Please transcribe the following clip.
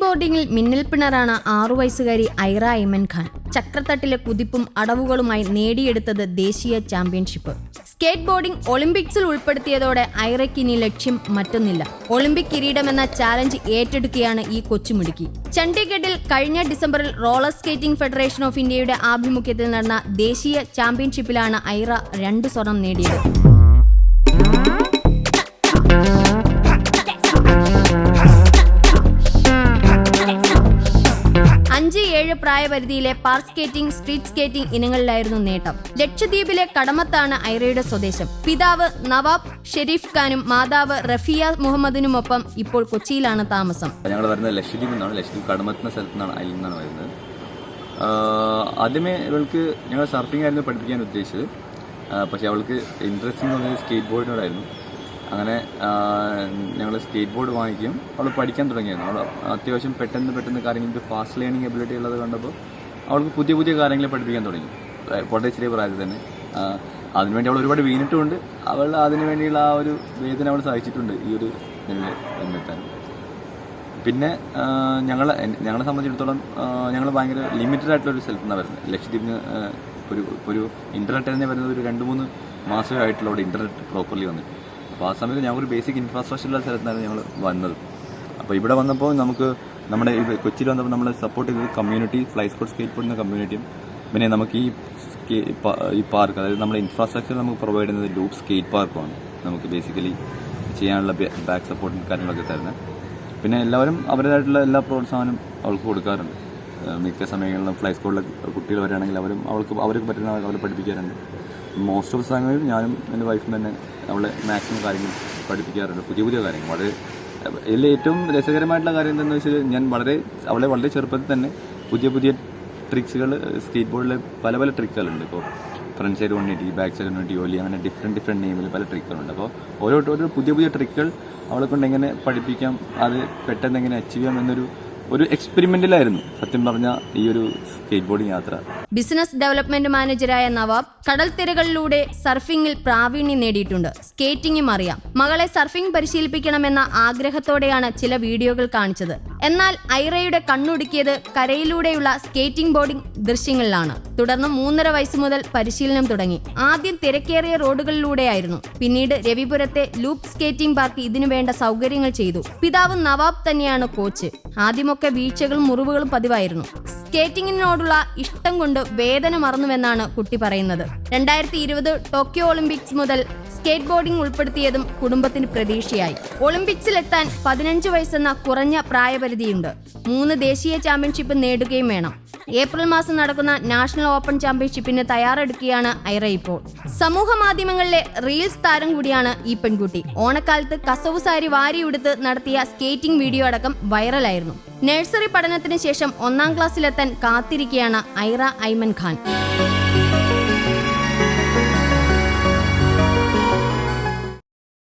ബോർഡിംഗിൽ മിന്നൽ പിണറാണ് ആറു വയസ്സുകാരി ഐറ ഐമൻ ഖാൻ. ചക്രത്തട്ടിലെ കുതിപ്പും അടവുകളുമായി നേടിയെടുത്തത് ദേശീയ ചാമ്പ്യൻഷിപ്പ്. സ്കേറ്റ് ബോർഡിംഗ് ഒളിമ്പിക്സിൽ ഉൾപ്പെടുത്തിയതോടെ ഐറയ്ക്ക് ഇനി ലക്ഷ്യം മറ്റൊന്നില്ല. ഒളിമ്പിക് കിരീടമെന്ന ചാലഞ്ച് ഏറ്റെടുക്കുകയാണ് ഈ കൊച്ചുമിടുക്കി. ചണ്ഡീഗഡിൽ കഴിഞ്ഞ ഡിസംബറിൽ റോളർ സ്കേറ്റിംഗ് ഫെഡറേഷൻ ഓഫ് ഇന്ത്യയുടെ ആഭിമുഖ്യത്തിൽ നടന്ന ദേശീയ ചാമ്പ്യൻഷിപ്പിലാണ് ഐറ രണ്ട് സ്വർണം നേടിയത്. അഞ്ച് ഏഴ് പ്രായപരിധിയിലെ പാർക്ക് സ്കേറ്റിംഗ് സ്ട്രീറ്റ് സ്കേറ്റിംഗ് ഇനങ്ങളിലായിരുന്നു നേട്ടം. ലക്ഷദ്വീപിലെ കടമത്താണ് ഐറയുടെ സ്വദേശം. പിതാവ് നവാബ് ഷെരീഫ് ഖാനും മാതാവ് റഫിയ മുഹമ്മദിനുമൊപ്പം ഇപ്പോൾ കൊച്ചിയിലാണ് താമസം. ഞങ്ങൾ വരുന്നത് ലക്ഷദ്വീപിൽ നിന്നാണ്. ലക്ഷദ്വീപ് കടമത്തുന്ന സ്ഥലത്തു നിന്നാണ് അതിൽ നിന്നാണ് വരുന്നത്. ആദ്യമേ ഇവൾക്ക് ഞങ്ങൾ സർഫിംഗ് ആയിരുന്നു പഠിപ്പിക്കാൻ ഉദ്ദേശിച്ചത്. പക്ഷേ അവൾക്ക് ഇൻട്രസ്റ്റ് എന്ന് പറഞ്ഞത് സ്കേറ്റ് ബോർഡിനോടായിരുന്നു അങ്ങനെ ഞങ്ങൾ സ്റ്റേറ്റ് ബോർഡ് വാങ്ങിക്കും. അവൾ പഠിക്കാൻ തുടങ്ങിയായിരുന്നു അവൾ അത്യാവശ്യം പെട്ടെന്ന് പെട്ടെന്ന് കാര്യങ്ങൾ ഫാസ്റ്റ് ലേണിംഗ് എബിലിറ്റി ഉള്ളത് കണ്ടപ്പോൾ അവൾക്ക് പുതിയ പുതിയ കാര്യങ്ങൾ പഠിപ്പിക്കാൻ തുടങ്ങി. വളരെ ചെറിയ പ്രായത്തിൽ തന്നെ. അതിനുവേണ്ടി അവൾ ഒരുപാട് വീണിട്ടുമുണ്ട്. അവൾ അതിനു വേണ്ടിയുള്ള ആ ഒരു വേദന അവൾ സഹിച്ചിട്ടുണ്ട് ഈ ഒരു എത്താൻ പിന്നെ ഞങ്ങൾ ഞങ്ങളെ സംബന്ധിച്ചിടത്തോളം ഞങ്ങൾ ഭയങ്കര ലിമിറ്റഡ് ആയിട്ടുള്ള ഒരു സ്ഥലത്തു നിന്നാണ് വരുന്നത്. ലക്ഷദ്വീപിന് ഒരു ഒരു ഇന്റർനെറ്റ് തന്നെ വരുന്നത് ഒരു രണ്ട് മൂന്ന് മാസമായിട്ടുള്ള അവിടെ ഇന്റർനെറ്റ് പ്രോപ്പർലി വന്നിട്ട്. അപ്പോൾ ആ സമയത്ത് ഞങ്ങൾ ഒരു ബേസിക് ഇൻഫ്രാസ്ട്രക്ചറുള്ള സ്ഥലത്താണ് ഞങ്ങൾ വന്നത്. അപ്പോൾ ഇവിടെ വന്നപ്പോൾ നമുക്ക് നമ്മുടെ കൊച്ചിയിൽ വന്നപ്പോൾ നമ്മൾ സപ്പോർട്ട് ചെയ്തത് കമ്മ്യൂണിറ്റി ഫ്ലൈ സ്പോർട്ട് സ്കേറ്റ് ബോർഡിന്റെ കമ്മ്യൂണിറ്റിയും പിന്നെ നമുക്ക് ഈ ഈ പാർക്ക് അതായത് നമ്മുടെ ഇൻഫ്രാസ്ട്രക്ചർ നമുക്ക് പ്രൊവൈഡ് ചെയ്യുന്നത് ലൂപ്പ് സ്കേറ്റ് പാർക്കുമാണ് നമുക്ക് ബേസിക്കലി ചെയ്യാനുള്ള ബാക്ക് സപ്പോർട്ടും കാര്യങ്ങളൊക്കെ തരുന്നത്. പിന്നെ എല്ലാവരും അവരുടേതായിട്ടുള്ള എല്ലാ പ്രോത്സാഹനം അവൾക്ക് കൊടുക്കാറുണ്ട്. മിക്ക സമയങ്ങളിലും ഫ്ലൈ സ്കൂളിലെ കുട്ടികൾ വരികയാണെങ്കിൽ അവരും അവൾക്ക് അവർക്ക് പറ്റുന്ന അവരെ പഠിപ്പിക്കാറുണ്ട്. മോസ്റ്റ് ഓഫ് സമയങ്ങളിൽ ഞാനും എന്റെ വൈഫും തന്നെ അവളെ മാക്സിമം കാര്യങ്ങൾ പഠിപ്പിക്കാറുണ്ട്. പുതിയ പുതിയ കാര്യങ്ങൾ. വളരെ ഇതിൽ ഏറ്റവും രസകരമായിട്ടുള്ള കാര്യം എന്താണെന്ന് വെച്ചാൽ ഞാൻ വളരെ അവളെ വളരെ ചെറുപ്പത്തിൽ തന്നെ പുതിയ പുതിയ ട്രിക്സുകൾ സ്കേറ്റ് ബോർഡിലെ പല പല ട്രിക്കുകളുണ്ട് ഇപ്പോൾ front side one eighty back side one eighty ollie അങ്ങനെ ഡിഫറെന്റ് ഡിഫറെന്റ് നെയിമിൽ പല ട്രിക്കുകളുണ്ട് അപ്പോൾ ഓരോ ഓരോ പുതിയ പുതിയ ട്രിക്കുകൾ അവളെ കൊണ്ട് എങ്ങനെ പഠിപ്പിക്കാം അത് പെട്ടെന്ന് എങ്ങനെ അച്ചീവ് ചെയ്യാം എന്നൊരു ഒരു എക്സ്പെരിമെന്റിലായിരുന്നു സത്യം പറഞ്ഞ ഈ ഒരു സ്കേറ്റ് ബോർഡിംഗ് യാത്ര. ബിസിനസ് ഡെവലപ്മെന്റ് മാനേജരായ നവാബ് കടൽ തിരകളിലൂടെ സർഫിംഗിൽ പ്രാവീണ്യം നേടിയിട്ടുണ്ട്. സ്കേറ്റിംഗും അറിയാം. മകളെ സർഫിംഗ് പരിശീലിപ്പിക്കണമെന്ന ആഗ്രഹത്തോടെയാണ് ചില വീഡിയോകൾ കാണിച്ചത്. എന്നാൽ ഐറയുടെ കണ്ണുടുക്കിയത് കരയിലൂടെയുള്ള സ്കേറ്റിംഗ് ബോർഡിംഗ് ദൃശ്യങ്ങളിലാണ്. തുടർന്ന് മൂന്നര വയസ്സ് മുതൽ പരിശീലനം തുടങ്ങി. ആദ്യം തിരക്കേറിയ റോഡുകളിലൂടെയായിരുന്നു. പിന്നീട് രവിപുരത്തെ ലൂപ്പ് സ്കേറ്റിംഗ് പാർക്ക് ഇതിനു വേണ്ട സൗകര്യങ്ങൾ ചെയ്തു. പിതാവ് നവാബ് തന്നെയാണ് കോച്ച്. ആദ്യമൊക്കെ വീഴ്ചകളും മുറിവുകളും പതിവായിരുന്നു. സ്കേറ്റിംഗിനോടുള്ള ഇഷ്ടം കൊണ്ട് വേദന മറന്നുവെന്നാണ് കുട്ടി പറയുന്നത്. രണ്ടായിരത്തി ഇരുപത് ടോക്കിയോ ഒളിമ്പിക്സ് മുതൽ സ്കേറ്റ് ബോർഡിംഗ് ഉൾപ്പെടുത്തിയതും കുടുംബത്തിന് പ്രതീക്ഷയായി. ഒളിമ്പിക്സിലെത്താൻ പതിനഞ്ച് വയസ്സെന്ന കുറഞ്ഞ പ്രായപരിധിയുണ്ട്. മൂന്ന് ദേശീയ ചാമ്പ്യൻഷിപ്പ് നേടുകയും വേണം. ഏപ്രിൽ മാസം നടക്കുന്ന നാഷണൽ ഓപ്പൺ ചാമ്പ്യൻഷിപ്പിന് തയ്യാറെടുക്കുകയാണ് ഐറ ഇപ്പോൾ. സമൂഹ മാധ്യമങ്ങളിലെ റീൽസ് താരം കൂടിയാണ് ഈ പെൺകുട്ടി. ഓണക്കാലത്ത് കസവ് സാരി വാരിയുടുത്ത് നടത്തിയ സ്കേറ്റിംഗ് വീഡിയോ അടക്കം വൈറലായിരുന്നു. നഴ്സറി പഠനത്തിന് ശേഷം ഒന്നാം ക്ലാസ്സിലെത്താൻ കാത്തിരിക്കുകയാണ് ഐറ ഐമൻ ഖാൻ.